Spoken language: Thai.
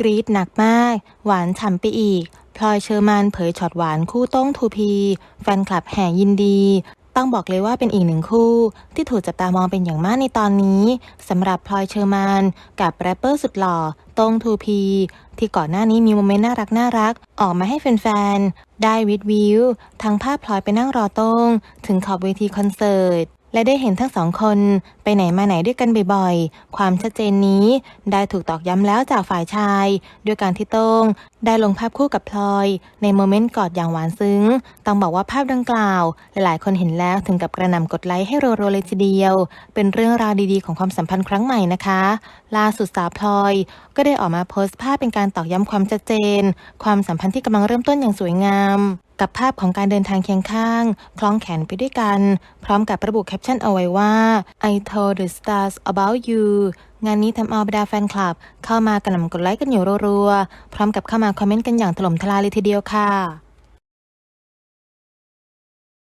กรี๊ดหนักมาก หวานฉ่ำไปอีก พลอยเชอร์มานเผยช็อตหวานคู่โต้งทูพี แฟนคลับแห่ยินดีต้องบอกเลยว่าเป็นอีกหนึ่งคู่ ที่ถูกจับตามองเป็นอย่างมากในตอนนี้สำหรับพลอยเชอร์มานกับแรปเปอร์สุดหล่อโต้งทูพี ที่ก่อนหน้านี้มีโมเมนต์น่ารักน่ารัก ออกมาให้แฟนๆ ได้วิดวิวทั้งภาพพลอยไปนั่งรอโต้งถึงขอบเวทีคอนเสิร์ต และได้เห็นทั้งสองคนไปไหนมาไหนด้วยกันบ่อยๆ ความชัดเจนนี้ได้ถูกตอกย้ำแล้วจากฝ่ายชาย ด้วยการที่โต้งได้ลงภาพคู่กับพลอย ในโมเมนต์กอดอย่างหวานซึ้ง ต้องบอกว่าภาพดังกล่าว หลายๆ คนเห็นแล้วถึงกับกระหน่ำกดไลค์ให้โรัวๆเลยทีเดียว เป็นเรื่องราวดีๆ ของความสัมพันธ์ครั้งใหม่นะคะ ล่าสุดสาวพลอย ก็ได้ออกมาโพสต์ภาพเป็นการตอกย้ำความชัดเจน ความสัมพันธ์ที่กำลังเริ่มต้นอย่างสวยงาม กับภาพของการเดินทางเคียงข้าง คล้องแขนไปด้วยกัน พร้อมกับระบุแคปชั่นเอาไว้ว่า I told the stars about you งานนี้ทำเอาบรรดาแฟนคลับ เข้ามากระหน่ำกดไลค์กันอยู่รัวๆ พร้อมกับเข้ามาคอมเมนต์กันอย่างถล่มทลายเลยทีเดียวค่ะ